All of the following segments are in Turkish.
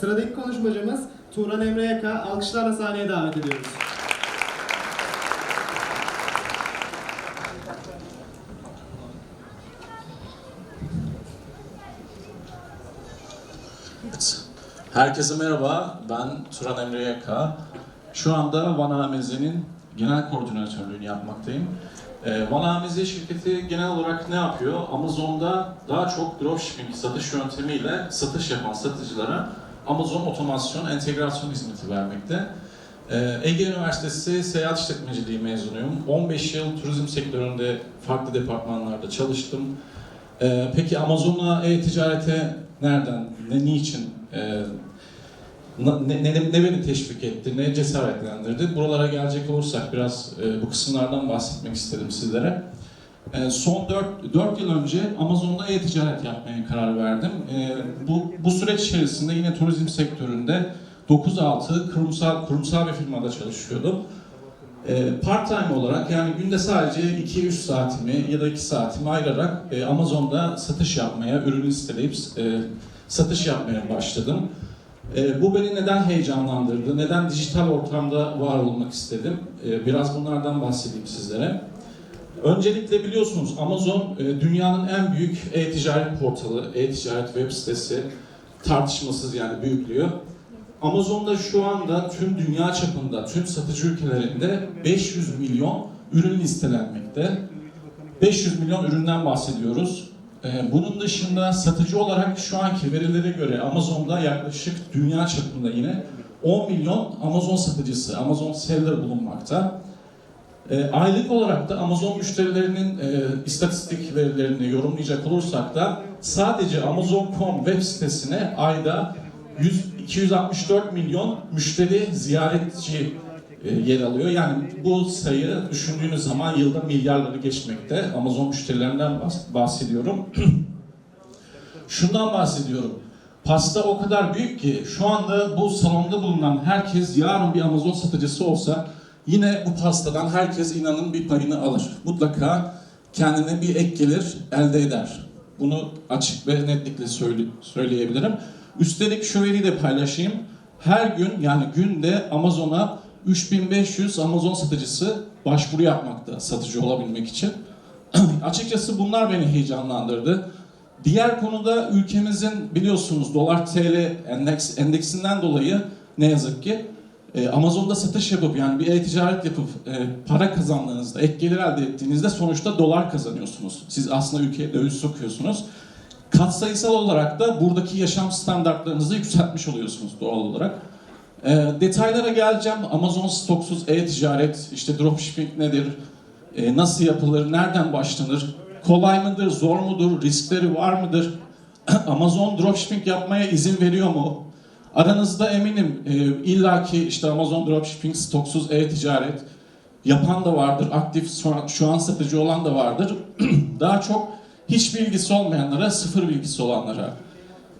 Sıradaki konuşmacımız Turan Emre Yaka. Alkışlarla sahneye davet ediyoruz. Herkese merhaba. Ben Turan Emre Yaka. Şu anda Van AMZ'nin genel koordinatörlüğünü yapmaktayım. Ee, Van AMZ şirketi genel olarak ne yapıyor? Amazon'da daha çok dropshipping satış yöntemiyle satış yapan satıcılara Amazon otomasyon, entegrasyon hizmeti vermekte. Ee, Ege Üniversitesi Seyahat İşletmeciliği mezunuyum. 15 yıl turizm sektöründe farklı departmanlarda çalıştım. Ee, peki Amazon'a e-ticarete nereden, ne niçin, e, ne, ne, ne beni teşvik etti, ne cesaretlendirdi? Buralara gelecek olursak biraz e, bu kısımlardan bahsetmek istedim sizlere. E, son 4, 4 yıl önce Amazon'da e-ticaret yapmaya karar verdim. E, bu, bu süreç içerisinde yine turizm sektöründe 9-6 kurumsal, kurumsal bir firmada çalışıyordum. E, part time olarak yani günde sadece 2-3 saatimi ya da 2 saatimi ayırarak e, Amazon'da satış yapmaya, ürün listeleyip e, satış yapmaya başladım. E, bu beni neden heyecanlandırdı, neden dijital ortamda var olmak istedim? E, biraz bunlardan bahsedeyim sizlere. Öncelikle biliyorsunuz Amazon e, dünyanın en büyük e-ticaret portalı, e-ticaret web sitesi tartışmasız yani büyüklüğü. Amazon'da şu anda tüm dünya çapında, tüm satıcı ülkelerinde 500 milyon ürün listelenmekte. 500 milyon üründen bahsediyoruz. Ee, Bunun dışında satıcı olarak şu anki verilere göre Amazon'da yaklaşık dünya çapında yine 10 milyon Amazon satıcısı, Amazon seller bulunmakta. Ee, Aylık olarak da Amazon müşterilerinin e, istatistik verilerini yorumlayacak olursak da sadece Amazon.com web sitesine ayda 100, 264 milyon müşteri ziyaretçi e, yer alıyor. Yani bu sayı düşündüğünüz zaman yılda milyarları geçmekte. Amazon müşterilerinden bahs- bahsediyorum. Şundan bahsediyorum. Pasta o kadar büyük ki şu anda bu salonda bulunan herkes yarın bir Amazon satıcısı olsa yine bu pastadan herkes inanın bir payını alır. Mutlaka kendine bir ek gelir elde eder. Bunu açık ve netlikle söyle- söyleyebilirim. Üstelik şu veriyi de paylaşayım. Her gün yani günde Amazon'a 3500 Amazon satıcısı başvuru yapmakta satıcı olabilmek için. Açıkçası bunlar beni heyecanlandırdı. Diğer konuda ülkemizin biliyorsunuz dolar TL endeks, endeksinden dolayı ne yazık ki e, Amazon'da satış yapıp yani bir e-ticaret yapıp e, para kazandığınızda, ek gelir elde ettiğinizde sonuçta dolar kazanıyorsunuz. Siz aslında ülkeye döviz sokuyorsunuz. Katsayısal olarak da buradaki yaşam standartlarınızı yükseltmiş oluyorsunuz doğal olarak. E, detaylara geleceğim. Amazon stoksuz e-ticaret, işte dropshipping nedir, nasıl yapılır, nereden başlanır, kolay mıdır, zor mudur, riskleri var mıdır? Amazon dropshipping yapmaya izin veriyor mu? Aranızda eminim e, illaki işte Amazon dropshipping, stoksuz e-ticaret yapan da vardır, aktif şu an, şu an satıcı olan da vardır. Daha çok hiç bilgisi olmayanlara, sıfır bilgisi olanlara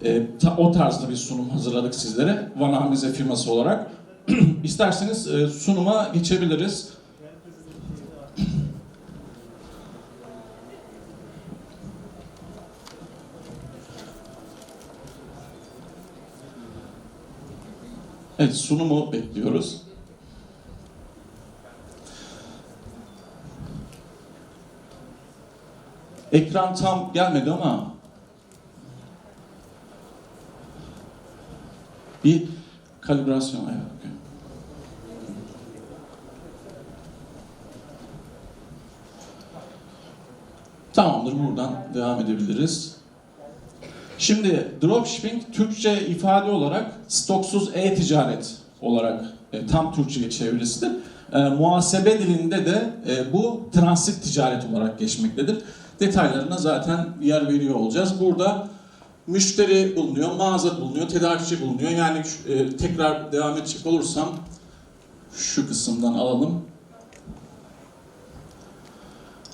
e, ta- o tarzda bir sunum hazırladık sizlere. Van Amize firması olarak. İsterseniz e, sunuma geçebiliriz. Evet, sunumu bekliyoruz. Ekran tam gelmedi ama bir kalibrasyon okey. Tamamdır buradan devam edebiliriz. Şimdi dropshipping Türkçe ifade olarak stoksuz e-ticaret olarak e, tam Türkçe çevirisidir. E, muhasebe dilinde de e, bu transit ticaret olarak geçmektedir. Detaylarına zaten yer veriyor olacağız. Burada müşteri bulunuyor, mağaza bulunuyor, tedarikçi bulunuyor. Yani e, tekrar devam edecek olursam şu kısımdan alalım.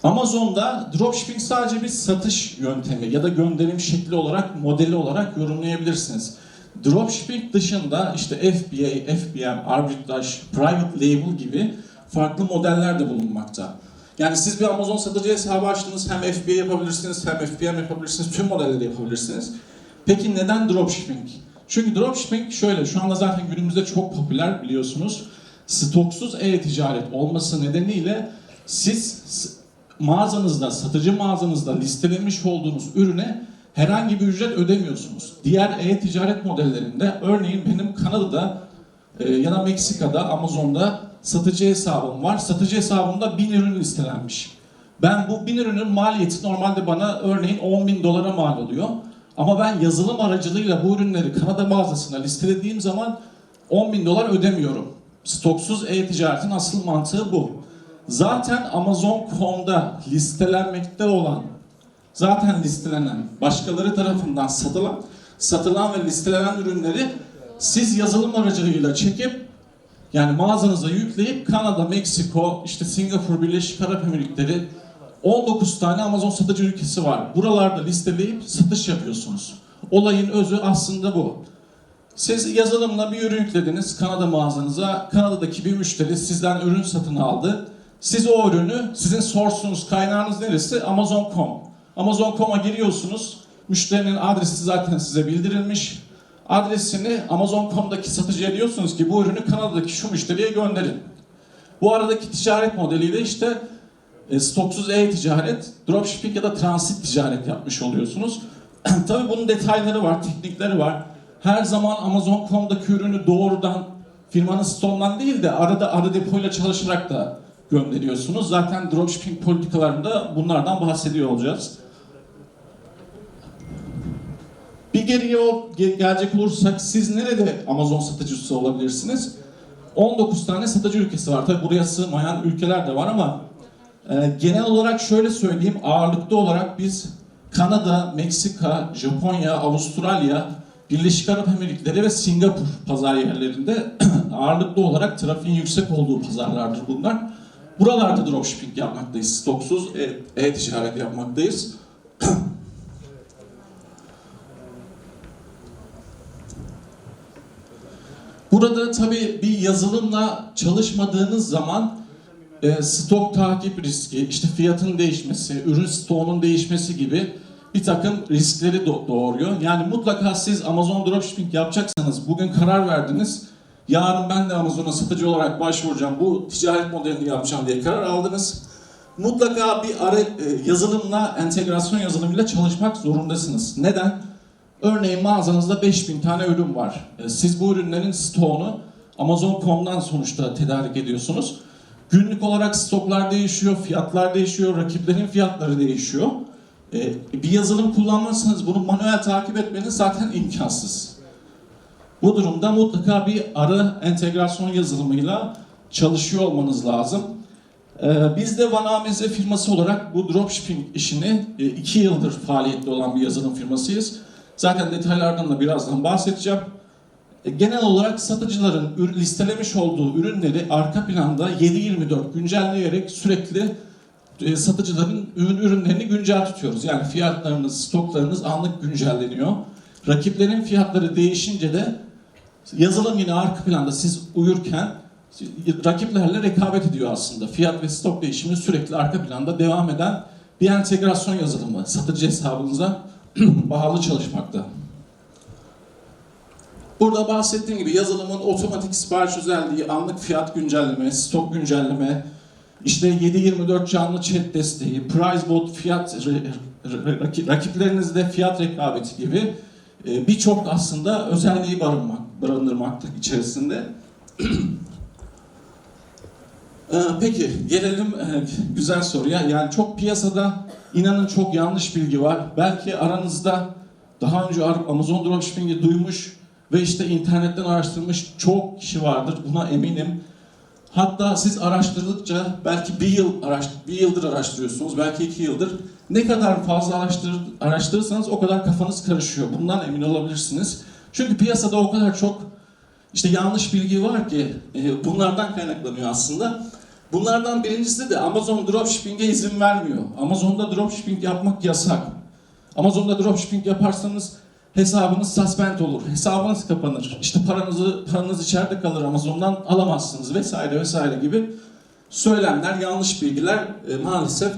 Amazon'da dropshipping sadece bir satış yöntemi ya da gönderim şekli olarak, modeli olarak yorumlayabilirsiniz. Dropshipping dışında işte FBA, FBM, arbitraj, private label gibi farklı modeller de bulunmakta. Yani siz bir Amazon satıcı hesabı açtınız, hem FBA yapabilirsiniz, hem FBM yapabilirsiniz, tüm modelleri yapabilirsiniz. Peki neden dropshipping Çünkü dropshipping şöyle, şu anda zaten günümüzde çok popüler biliyorsunuz. Stoksuz e-ticaret olması nedeniyle siz mağazanızda, satıcı mağazanızda listelemiş olduğunuz ürüne herhangi bir ücret ödemiyorsunuz. Diğer e-ticaret modellerinde örneğin benim Kanada'da e, ya da Meksika'da Amazon'da satıcı hesabım var. Satıcı hesabımda 1000 ürün listelenmiş. Ben bu 1000 ürünün maliyeti normalde bana örneğin 10 bin dolara mal oluyor. Ama ben yazılım aracılığıyla bu ürünleri Kanada mağazasına listelediğim zaman 10 bin dolar ödemiyorum. Stoksuz e-ticaretin asıl mantığı bu. Zaten Amazon.com'da listelenmekte olan, zaten listelenen, başkaları tarafından satılan, satılan ve listelenen ürünleri siz yazılım aracılığıyla çekip yani mağazanıza yükleyip Kanada, Meksiko, işte Singapur, Birleşik Arap Emirlikleri 19 tane Amazon satıcı ülkesi var. Buralarda listeleyip satış yapıyorsunuz. Olayın özü aslında bu. Siz yazılımla bir ürün yüklediniz Kanada mağazanıza. Kanada'daki bir müşteri sizden ürün satın aldı. Siz o ürünü, sizin source'unuz, kaynağınız neresi? Amazon.com. Amazon.com'a giriyorsunuz. Müşterinin adresi zaten size bildirilmiş. Adresini Amazon.com'daki satıcıya diyorsunuz ki bu ürünü Kanada'daki şu müşteriye gönderin. Bu aradaki ticaret modeliyle işte e, stoksuz e-ticaret, dropshipping ya da transit ticaret yapmış oluyorsunuz. Tabii bunun detayları var, teknikleri var. Her zaman Amazon.com'daki ürünü doğrudan firmanın stoğundan değil de arada arı depoyla çalışarak da gönderiyorsunuz. Zaten dropshipping politikalarında bunlardan bahsediyor olacağız. Bir geriye gelecek olursak siz nerede Amazon satıcısı olabilirsiniz? 19 tane satıcı ülkesi var. Tabi buraya sığmayan ülkeler de var ama e, genel olarak şöyle söyleyeyim ağırlıklı olarak biz Kanada, Meksika, Japonya, Avustralya, Birleşik Arap Emirlikleri ve Singapur pazar yerlerinde ağırlıklı olarak trafiğin yüksek olduğu pazarlardır bunlar. Buralarda dropshipping yapmaktayız. Stoksuz e- e-ticaret yapmaktayız. Burada tabii bir yazılımla çalışmadığınız zaman e, stok takip riski, işte fiyatın değişmesi, ürün stoğunun değişmesi gibi bir takım riskleri do- doğuruyor. Yani mutlaka siz Amazon Dropshipping yapacaksanız bugün karar verdiniz. Yarın ben de Amazon'a satıcı olarak başvuracağım, bu ticaret modelini yapacağım diye karar aldınız. Mutlaka bir ara, e, yazılımla, entegrasyon yazılımıyla çalışmak zorundasınız. Neden? Örneğin mağazanızda 5000 tane ürün var. E, Siz bu ürünlerin stoğunu Amazon.com'dan sonuçta tedarik ediyorsunuz. Günlük olarak stoklar değişiyor, fiyatlar değişiyor, rakiplerin fiyatları değişiyor. E, Bir yazılım kullanmazsanız bunu manuel takip etmeniz zaten imkansız. Bu durumda mutlaka bir arı entegrasyon yazılımıyla çalışıyor olmanız lazım. Ee, Biz de Vanamize firması olarak bu dropshipping işini 2 yıldır faaliyette olan bir yazılım firmasıyız. Zaten detaylardan da birazdan bahsedeceğim. E, Genel olarak satıcıların listelemiş olduğu ürünleri arka planda 7-24 güncelleyerek sürekli e, satıcıların ürün- ürünlerini güncel tutuyoruz. Yani fiyatlarınız, stoklarınız anlık güncelleniyor. Rakiplerin fiyatları değişince de yazılım yine arka planda siz uyurken rakiplerle rekabet ediyor aslında. Fiyat ve stok değişimi sürekli arka planda devam eden bir entegrasyon yazılımı satıcı hesabınıza bağlı çalışmakta. Burada bahsettiğim gibi yazılımın otomatik sipariş özelliği, anlık fiyat güncelleme, stok güncelleme, işte 7-24 canlı chat desteği, PriceBot fiyat re- re- raki- rakiplerinizde fiyat rekabeti gibi e, birçok aslında özelliği barınmak, barındırmakta içerisinde. Ee, Peki gelelim e, güzel soruya. Yani çok piyasada inanın çok yanlış bilgi var. Belki aranızda daha önce Amazon Dropshipping'i duymuş ve işte internetten araştırmış çok kişi vardır. Buna eminim. Hatta siz araştırdıkça belki bir yıl araş, bir yıldır araştırıyorsunuz, belki iki yıldır. Ne kadar fazla araştır, araştırırsanız o kadar kafanız karışıyor. Bundan emin olabilirsiniz. Çünkü piyasada o kadar çok işte yanlış bilgi var ki e, bunlardan kaynaklanıyor aslında. Bunlardan birincisi de Amazon dropshipping'e izin vermiyor. Amazon'da dropshipping yapmak yasak. Amazon'da dropshipping yaparsanız hesabınız suspend olur, hesabınız kapanır. İşte paranızı paranız içeride kalır Amazon'dan alamazsınız vesaire vesaire gibi söylemler, yanlış bilgiler e, maalesef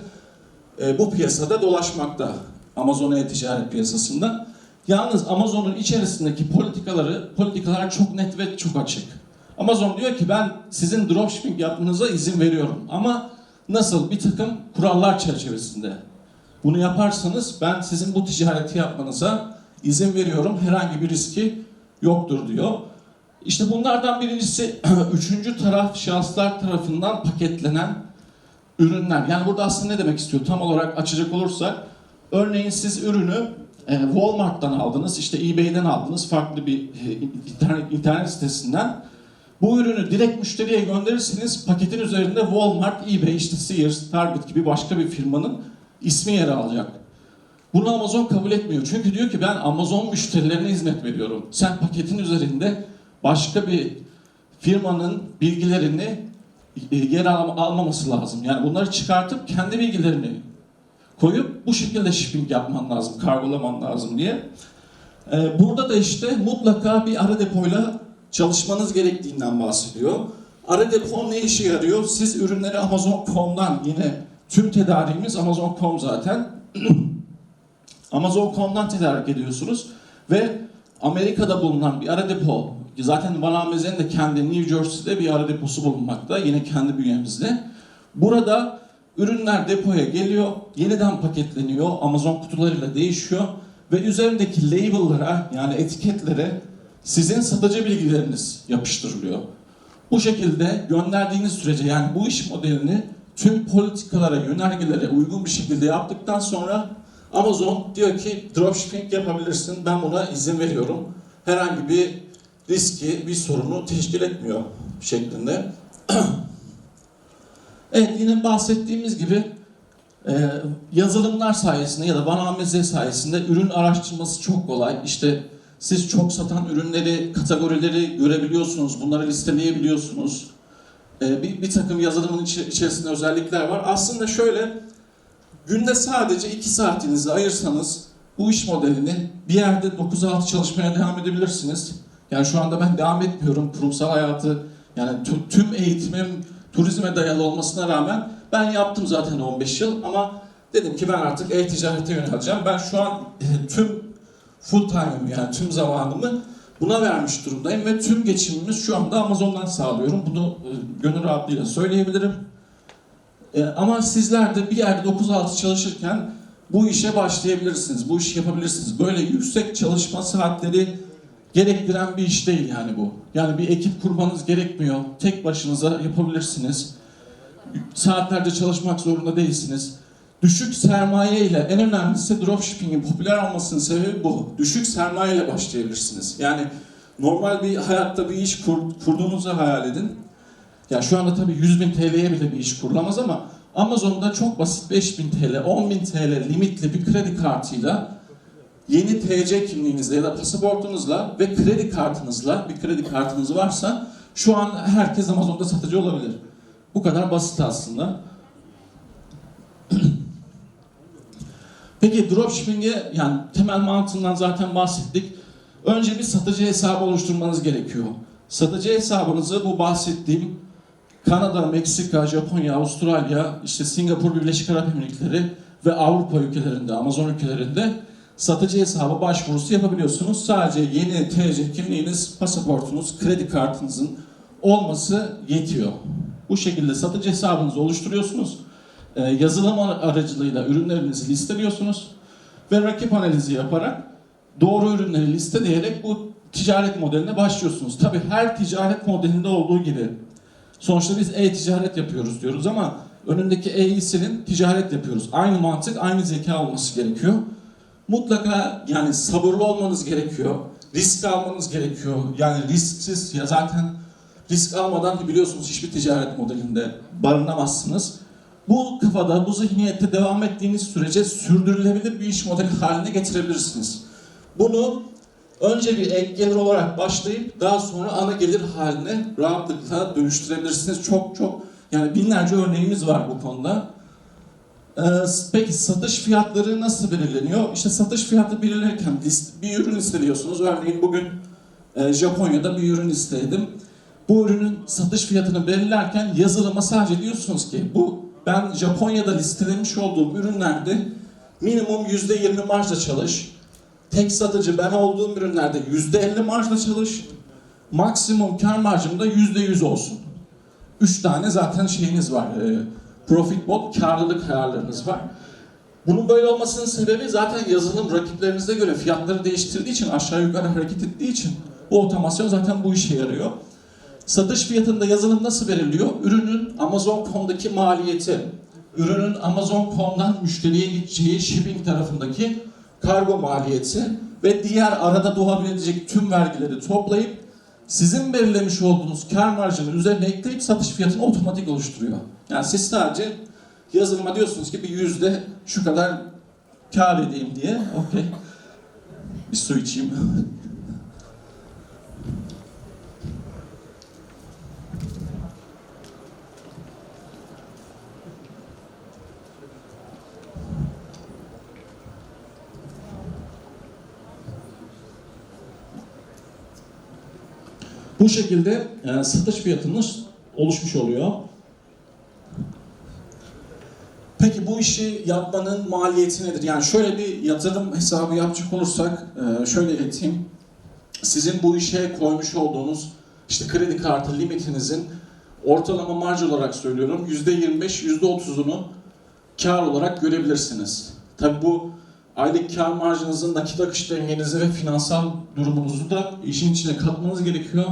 e, bu piyasada dolaşmakta. Amazon e-ticaret piyasasında. Yalnız Amazon'un içerisindeki politikaları, politikalar çok net ve çok açık. Amazon diyor ki ben sizin dropshipping yapmanıza izin veriyorum. Ama nasıl? Bir takım kurallar çerçevesinde. Bunu yaparsanız ben sizin bu ticareti yapmanıza izin veriyorum. Herhangi bir riski yoktur diyor. İşte bunlardan birincisi üçüncü taraf şahıslar tarafından paketlenen ürünler. Yani burada aslında ne demek istiyor? Tam olarak açacak olursak örneğin siz ürünü e, Walmart'tan aldınız, işte eBay'den aldınız, farklı bir e, internet, internet sitesinden. Bu ürünü direkt müşteriye gönderirseniz paketin üzerinde Walmart, eBay, işte Sears, Target gibi başka bir firmanın ismi yer alacak. Bunu Amazon kabul etmiyor. Çünkü diyor ki ben Amazon müşterilerine hizmet veriyorum. Sen paketin üzerinde başka bir firmanın bilgilerini e, yer al- almaması lazım. Yani bunları çıkartıp kendi bilgilerini koyup bu şekilde shipping yapman lazım, kargolaman lazım diye. Ee, Burada da işte mutlaka bir ara depoyla çalışmanız gerektiğinden bahsediyor. Ara depo ne işe yarıyor? Siz ürünleri Amazon.com'dan yine tüm tedariğimiz Amazon.com zaten. Amazon.com'dan tedarik ediyorsunuz ve Amerika'da bulunan bir ara depo zaten Van Amezen'in de kendi New Jersey'de bir ara deposu bulunmakta yine kendi bünyemizde. Burada ürünler depoya geliyor, yeniden paketleniyor, Amazon kutularıyla değişiyor ve üzerindeki label'lara yani etiketlere sizin satıcı bilgileriniz yapıştırılıyor. Bu şekilde gönderdiğiniz sürece yani bu iş modelini tüm politikalara, yönergelere uygun bir şekilde yaptıktan sonra Amazon diyor ki dropshipping yapabilirsin, ben buna izin veriyorum. Herhangi bir riski, bir sorunu teşkil etmiyor şeklinde. evet yine bahsettiğimiz gibi e, yazılımlar sayesinde ya da Vanameze sayesinde ürün araştırması çok kolay. İşte siz çok satan ürünleri, kategorileri görebiliyorsunuz, bunları listeleyebiliyorsunuz. E, bir, bir takım yazılımın içi- içerisinde özellikler var. Aslında şöyle, günde sadece 2 saatinizi ayırsanız bu iş modelini bir yerde 9-6 çalışmaya devam edebilirsiniz. Yani şu anda ben devam etmiyorum kurumsal hayatı, yani tü- tüm eğitimim turizme dayalı olmasına rağmen ben yaptım zaten 15 yıl ama dedim ki ben artık e-ticarete yöneleceğim. Ben şu an e, tüm full time'ımı yani tüm zamanımı buna vermiş durumdayım ve tüm geçimimiz şu anda Amazon'dan sağlıyorum. Bunu e, gönül rahatlığıyla söyleyebilirim. E, ama sizler de bir yerde 9-6 çalışırken bu işe başlayabilirsiniz, bu işi yapabilirsiniz. Böyle yüksek çalışma saatleri gerektiren bir iş değil yani bu. Yani bir ekip kurmanız gerekmiyor. Tek başınıza yapabilirsiniz. Saatlerce çalışmak zorunda değilsiniz. Düşük sermaye ile en önemlisi dropshipping'in popüler olmasının sebebi bu. Düşük sermaye ile başlayabilirsiniz. Yani normal bir hayatta bir iş kur, kurduğunuzu hayal edin. Ya şu anda tabii 100 bin TL'ye bile bir iş kurulamaz ama Amazon'da çok basit 5000 TL, 10 bin TL limitli bir kredi kartıyla yeni TC kimliğinizle ya da pasaportunuzla ve kredi kartınızla bir kredi kartınız varsa şu an herkes Amazon'da satıcı olabilir. Bu kadar basit aslında. Peki dropshipping'e yani temel mantığından zaten bahsettik. Önce bir satıcı hesabı oluşturmanız gerekiyor. Satıcı hesabınızı bu bahsettiğim Kanada, Meksika, Japonya, Avustralya, işte Singapur, Birleşik Arap Emirlikleri ve Avrupa ülkelerinde, Amazon ülkelerinde satıcı hesabı başvurusu yapabiliyorsunuz. Sadece yeni TC kimliğiniz, pasaportunuz, kredi kartınızın olması yetiyor. Bu şekilde satıcı hesabınızı oluşturuyorsunuz. Ee, yazılım aracılığıyla ürünlerinizi listeliyorsunuz ve rakip analizi yaparak doğru ürünleri listeleyerek bu ticaret modeline başlıyorsunuz. Tabii her ticaret modelinde olduğu gibi sonuçta biz e-ticaret yapıyoruz diyoruz ama önündeki e'yi silin ticaret yapıyoruz. Aynı mantık, aynı zeka olması gerekiyor. Mutlaka yani sabırlı olmanız gerekiyor. Risk almanız gerekiyor. Yani risksiz ya zaten risk almadan biliyorsunuz hiçbir ticaret modelinde barınamazsınız. Bu kafada, bu zihniyette devam ettiğiniz sürece sürdürülebilir bir iş modeli haline getirebilirsiniz. Bunu önce bir ek gelir olarak başlayıp daha sonra ana gelir haline rahatlıkla dönüştürebilirsiniz. Çok çok yani binlerce örneğimiz var bu konuda. Ee, peki satış fiyatları nasıl belirleniyor? İşte satış fiyatı belirlenirken list- bir ürün listeliyorsunuz. Örneğin bugün e, Japonya'da bir ürün istedim. Bu ürünün satış fiyatını belirlerken yazılıma sadece diyorsunuz ki bu ben Japonya'da listelemiş olduğum ürünlerde minimum %20 marjla çalış. Tek satıcı ben olduğum ürünlerde %50 marjla çalış. Maksimum kar marjım da %100 olsun. 3 tane zaten şeyiniz var. E, profit bot, karlılık ayarlarınız var. Bunun böyle olmasının sebebi zaten yazılım rakiplerinize göre fiyatları değiştirdiği için, aşağı yukarı hareket ettiği için bu otomasyon zaten bu işe yarıyor. Satış fiyatında yazılım nasıl veriliyor? Ürünün Amazon.com'daki maliyeti, ürünün Amazon.com'dan müşteriye gideceği shipping tarafındaki kargo maliyeti ve diğer arada doğabilecek tüm vergileri toplayıp sizin belirlemiş olduğunuz kar marjının üzerine ekleyip satış fiyatını otomatik oluşturuyor. Yani siz sadece yazılıma diyorsunuz ki bir yüzde şu kadar kar edeyim diye. Okey. Bir su içeyim. Bu şekilde e, satış fiyatınız oluşmuş oluyor. Peki bu işi yapmanın maliyeti nedir? Yani şöyle bir yatırım hesabı yapacak olursak e, şöyle ileteyim. Sizin bu işe koymuş olduğunuz işte kredi kartı limitinizin ortalama marj olarak söylüyorum %25, %30'unu kar olarak görebilirsiniz. Tabi bu aylık kar marjınızın nakit akış dengenizi ve finansal durumunuzu da işin içine katmanız gerekiyor.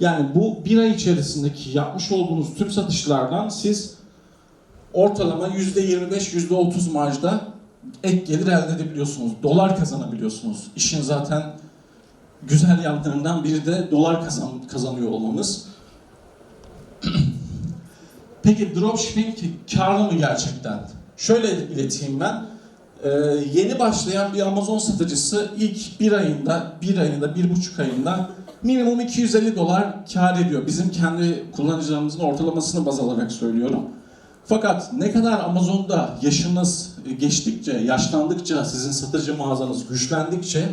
Yani bu bir ay içerisindeki yapmış olduğunuz tüm satışlardan siz ortalama %25, %30 marjda ek gelir elde edebiliyorsunuz. Dolar kazanabiliyorsunuz. İşin zaten güzel yanlarından biri de dolar kazan, kazanıyor olmanız. Peki dropshipping karlı mı gerçekten? Şöyle ileteyim ben. Ee, yeni başlayan bir Amazon satıcısı ilk bir ayında, bir ayında, bir buçuk ayında minimum 250 dolar kar ediyor. Bizim kendi kullanıcılarımızın ortalamasını baz alarak söylüyorum. Fakat ne kadar Amazon'da yaşınız geçtikçe, yaşlandıkça, sizin satıcı mağazanız güçlendikçe,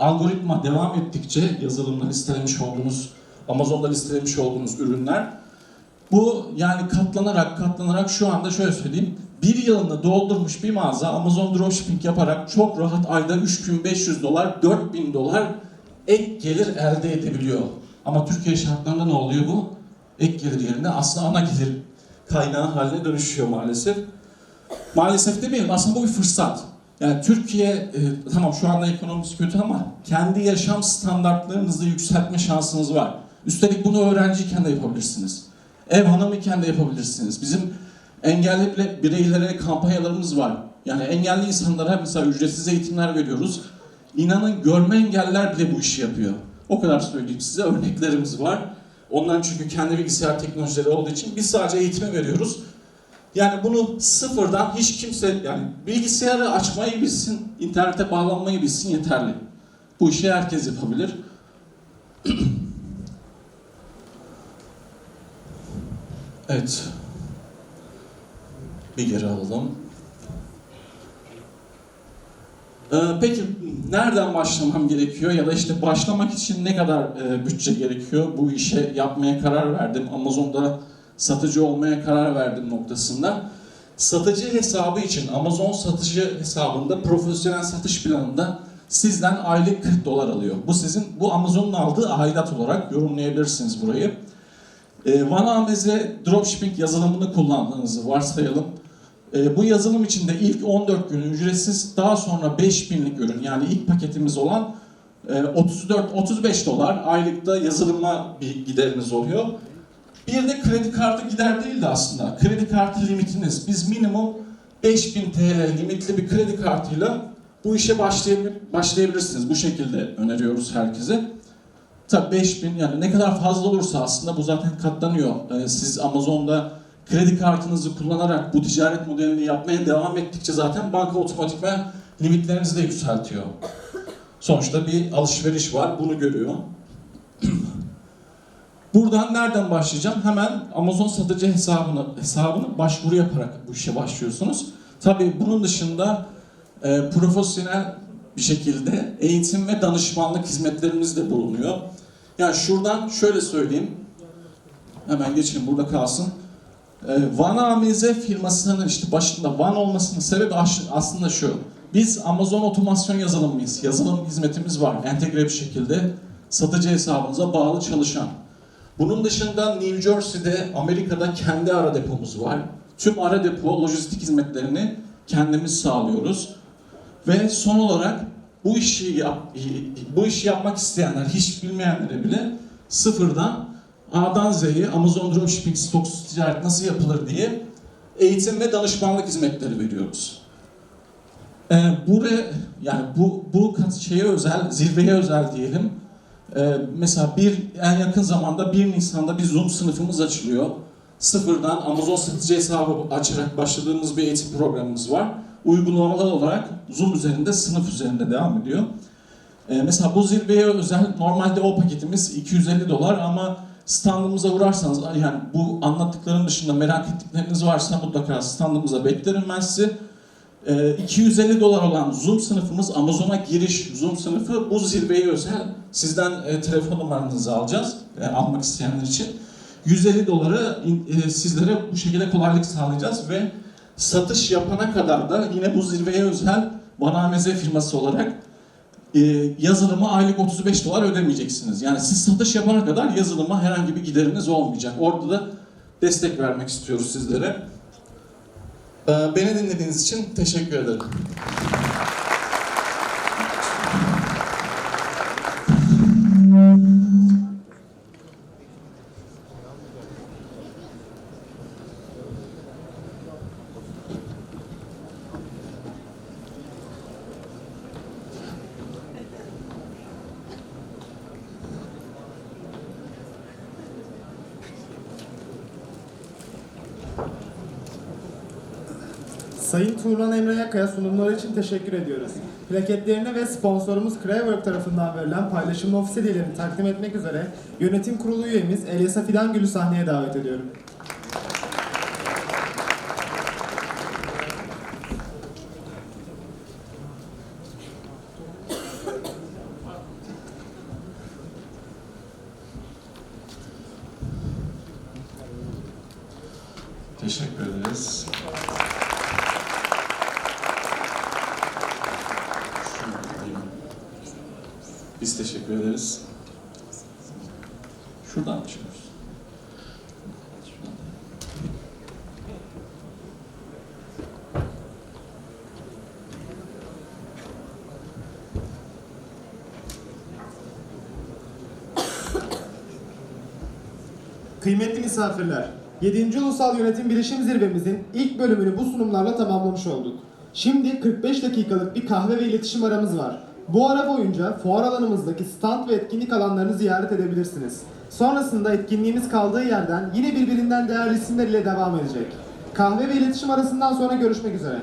algoritma devam ettikçe yazılımda listelemiş olduğunuz, Amazon'da listelemiş olduğunuz ürünler bu yani katlanarak katlanarak şu anda şöyle söyleyeyim. Bir yılını doldurmuş bir mağaza Amazon dropshipping yaparak çok rahat ayda 3500 dolar, 4000 dolar ek gelir elde edebiliyor. Ama Türkiye şartlarında ne oluyor bu? Ek gelir yerine aslında ana gelir kaynağı haline dönüşüyor maalesef. Maalesef demeyelim aslında bu bir fırsat. Yani Türkiye e, tamam şu anda ekonomisi kötü ama kendi yaşam standartlarınızı yükseltme şansınız var. Üstelik bunu öğrenciyken de yapabilirsiniz. Ev hanımıyken de yapabilirsiniz. Bizim engelli bireylere kampanyalarımız var. Yani engelli insanlara mesela ücretsiz eğitimler veriyoruz. İnanın görme engelliler bile bu işi yapıyor. O kadar söyleyeyim size örneklerimiz var. Onların çünkü kendi bilgisayar teknolojileri olduğu için biz sadece eğitimi veriyoruz. Yani bunu sıfırdan hiç kimse yani bilgisayarı açmayı bilsin, internete bağlanmayı bilsin yeterli. Bu işi herkes yapabilir. evet. Bir geri alalım. Ee, peki nereden başlamam gerekiyor ya da işte başlamak için ne kadar e, bütçe gerekiyor? Bu işe yapmaya karar verdim. Amazon'da satıcı olmaya karar verdim noktasında. Satıcı hesabı için Amazon satıcı hesabında profesyonel satış planında sizden aylık 40 dolar alıyor. Bu sizin bu Amazon'un aldığı aidat olarak yorumlayabilirsiniz burayı. E, dropshipping yazılımını kullandığınızı varsayalım. E, bu yazılım içinde ilk 14 gün ücretsiz, daha sonra 5000'lik ürün yani ilk paketimiz olan e, 34-35 dolar aylıkta yazılıma bir gideriniz oluyor. Bir de kredi kartı gider değil de aslında. Kredi kartı limitiniz. Biz minimum 5000 TL limitli bir kredi kartıyla bu işe başlayabil- başlayabilirsiniz. Bu şekilde öneriyoruz herkese. Tabii 5000 yani ne kadar fazla olursa aslında bu zaten katlanıyor. Ee, siz Amazon'da kredi kartınızı kullanarak bu ticaret modelini yapmaya devam ettikçe zaten banka otomatikman limitlerinizi de yükseltiyor. Sonuçta bir alışveriş var, bunu görüyor. Buradan nereden başlayacağım? Hemen Amazon satıcı hesabını hesabını başvuru yaparak bu işe başlıyorsunuz. Tabii bunun dışında e, profesyonel bir şekilde eğitim ve danışmanlık hizmetlerimiz de bulunuyor. Yani şuradan şöyle söyleyeyim. Hemen geçin burada kalsın. E, Van Amize firmasının işte başında Van olmasının sebebi aslında şu. Biz Amazon otomasyon yazılımıyız. Yazılım hizmetimiz var. Entegre bir şekilde satıcı hesabınıza bağlı çalışan. Bunun dışında New Jersey'de, Amerika'da kendi ara depomuz var. Tüm ara depo lojistik hizmetlerini kendimiz sağlıyoruz. Ve son olarak bu işi yap, bu işi yapmak isteyenler, hiç bilmeyenlere bile sıfırdan A'dan Z'ye Amazon Dropshipping stoksuz ticaret nasıl yapılır diye eğitim ve danışmanlık hizmetleri veriyoruz. Ee, buraya yani bu bu şeye özel, zirveye özel diyelim. Ee, mesela bir en yakın zamanda 1 Nisan'da bir Zoom sınıfımız açılıyor. Sıfırdan Amazon satıcı hesabı açarak başladığımız bir eğitim programımız var. Uygulamalar olarak Zoom üzerinde, sınıf üzerinde devam ediyor. Ee, mesela bu zirveye özel normalde o paketimiz 250 dolar ama standımıza uğrarsanız yani bu anlattıklarım dışında merak ettikleriniz varsa mutlaka standımıza beklerim ben sizi. Ee, 250 dolar olan Zoom sınıfımız Amazon'a giriş Zoom sınıfı bu zirveye özel sizden e, telefon numaranızı alacağız e, almak isteyenler için. 150 doları e, sizlere bu şekilde kolaylık sağlayacağız ve satış yapana kadar da yine bu zirveye özel Vanameze firması olarak e, yazılıma aylık 35 dolar ödemeyeceksiniz. Yani siz satış yapana kadar yazılıma herhangi bir gideriniz olmayacak. Orada da destek vermek istiyoruz sizlere. Ee, Beni dinlediğiniz için teşekkür ederim. Sayın Turan Emre Yaka'ya sunumları için teşekkür ediyoruz. Plaketlerini ve sponsorumuz Cravework tarafından verilen paylaşımlı ofis hediyelerini takdim etmek üzere yönetim kurulu üyemiz Elyasa Fidangül'ü sahneye davet ediyorum. Teşekkür ederiz. Şunu alayım. Biz teşekkür ederiz. Şuradan çıkıyoruz. Kıymetli misafirler, 7. Ulusal Yönetim Bilişim Zirvemizin ilk bölümünü bu sunumlarla tamamlamış olduk. Şimdi 45 dakikalık bir kahve ve iletişim aramız var. Bu ara boyunca fuar alanımızdaki stand ve etkinlik alanlarını ziyaret edebilirsiniz. Sonrasında etkinliğimiz kaldığı yerden yine birbirinden değerli isimler ile devam edecek. Kahve ve iletişim arasından sonra görüşmek üzere.